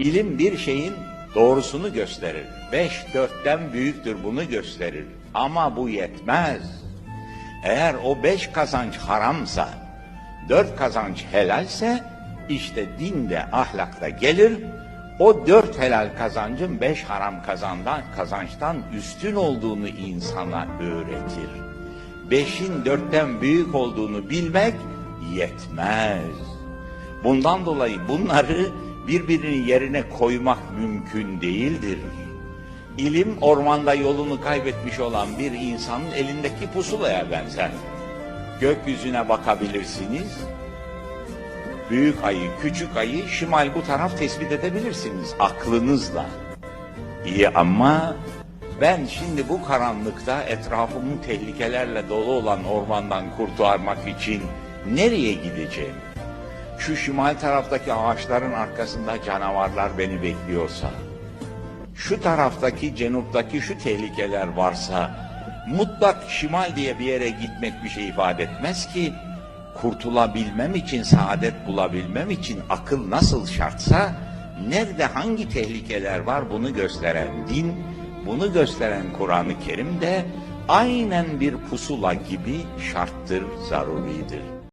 İlim bir şeyin doğrusunu gösterir. Beş dörtten büyüktür bunu gösterir. Ama bu yetmez. Eğer o beş kazanç haramsa, dört kazanç helalse, işte dinde ahlakta gelir, o dört helal kazancın beş haram kazandan, kazançtan üstün olduğunu insana öğretir. Beşin dörtten büyük olduğunu bilmek yetmez. Bundan dolayı bunları birbirinin yerine koymak mümkün değildir. İlim ormanda yolunu kaybetmiş olan bir insanın elindeki pusulaya benzer. Gökyüzüne bakabilirsiniz. Büyük ayı, küçük ayı şimal bu taraf tespit edebilirsiniz aklınızla. İyi ama ben şimdi bu karanlıkta etrafımı tehlikelerle dolu olan ormandan kurtarmak için nereye gideceğim? Şu şimal taraftaki ağaçların arkasında canavarlar beni bekliyorsa, şu taraftaki, cenuptaki şu tehlikeler varsa, mutlak şimal diye bir yere gitmek bir şey ifade etmez ki, kurtulabilmem için, saadet bulabilmem için akıl nasıl şartsa, nerede hangi tehlikeler var bunu gösteren din, bunu gösteren Kur'an-ı Kerim de aynen bir pusula gibi şarttır, zaruridir.